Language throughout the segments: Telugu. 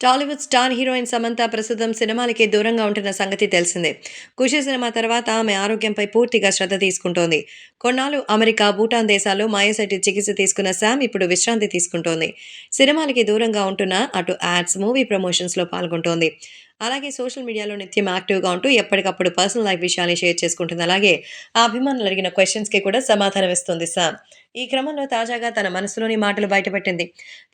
టాలీవుడ్ స్టార్ హీరోయిన్ సమంత ప్రస్తుతం సినిమాలకి దూరంగా ఉంటున్న సంగతి తెలిసిందే. ఖుషి సినిమా తర్వాత ఆమె ఆరోగ్యంపై పూర్తిగా శ్రద్ధ తీసుకుంటోంది. కొన్నాళ్ళు అమెరికా భూటాన్ దేశాల్లో మాయోసైటి చికిత్స తీసుకున్న శామ్ ఇప్పుడు విశ్రాంతి తీసుకుంటోంది. సినిమాలకి దూరంగా ఉంటున్న అటు యాడ్స్ మూవీ ప్రమోషన్స్లో పాల్గొంటోంది. అలాగే సోషల్ మీడియాలో నిత్యం యాక్టివ్గా ఉంటూ ఎప్పటికప్పుడు పర్సనల్ లైఫ్ విషయాన్ని షేర్ చేసుకుంటుంది. అలాగే ఆ అభిమానులు అడిగిన క్వశ్చన్స్కి కూడా సమాధానం ఇస్తుంది శామ్. ఈ క్రమంలో తాజాగా తన మనసులోని మాటలు బయటపెట్టింది.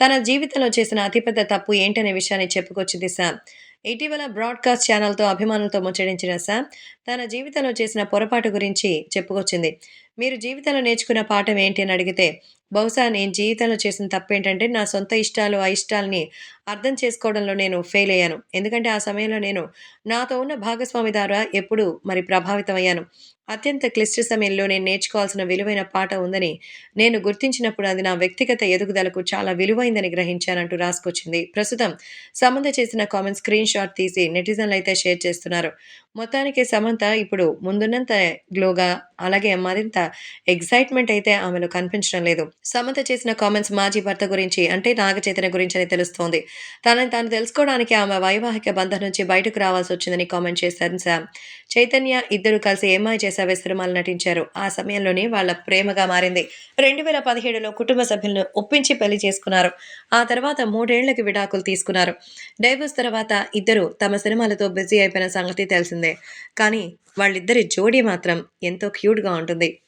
తన జీవితంలో చేసిన అతిపెద్ద తప్పు ఏంటనే విషయాన్ని చెప్పుకొచ్చింది శామ్ ఇటీవల బ్రాడ్కాస్ట్ ఛానల్తో అభిమానులతో ముచ్చడించిన శామ్ తన జీవితంలో చేసిన పొరపాటు గురించి చెప్పుకొచ్చింది. మీరు జీవితంలో నేర్చుకున్న పాఠం ఏంటి అని అడిగితే బహుశా నేను జీవితంలో చేసిన తప్పు ఏంటంటే నా సొంత ఇష్టాలు అయిష్టాలని అర్థం చేసుకోవడంలో నేను ఫెయిల్ అయ్యాను. ఎందుకంటే ఆ సమయంలో నేను నాతో ఉన్న భాగస్వామి ద్వారా ఎప్పుడు మరి ప్రభావితం అయ్యాను అత్యంత క్లిష్ట సమయంలో నేను నేర్చుకోవాల్సిన విలువైన పాట ఉందని నేను గుర్తించినప్పుడు అది నా వ్యక్తిగత ఎదుగుదలకు చాలా విలువైందని గ్రహించానంటూ రాసుకొచ్చింది. ప్రస్తుతం సమంత చేసిన కామెంట్ స్క్రీన్ షాట్ తీసి నెటిజన్లు అయితే షేర్ చేస్తున్నారు. మొత్తానికి సమంత ఇప్పుడు ముందున్నంత గ్లోగా అలాగే మరింత ఎగ్జైట్మెంట్ అయితే ఆమెలో కనిపించడం లేదు. సమంత చేసిన కామెంట్స్ మాజీ భర్త గురించి అంటే నాగచైతన్య గురించి అని తెలుస్తోంది. తనని తాను తెలుసుకోవడానికి ఆమె వైవాహిక బంధం నుంచి బయటకు రావాల్సి వచ్చిందని కామెంట్ చేశారు శామ్ చైతన్య ఇద్దరు కలిసి ఏమాయి చేసావే విశ్రమాలు నటించారు. ఆ సమయంలోనే వాళ్ళ ప్రేమగా మారింది. రెండు వేల పదిహేడులో కుటుంబ సభ్యులను ఒప్పించి పెళ్ళి చేసుకున్నారు. ఆ తర్వాత మూడేళ్ళకి విడాకులు తీసుకున్నారు. డైవర్స్ తర్వాత ఇద్దరు తమ సినిమాలతో బిజీ అయిపోయిన సంగతి తెలిసిందే. కానీ వాళ్ళిద్దరి జోడీ మాత్రం ఎంతో క్యూట్గా ఉంటుంది.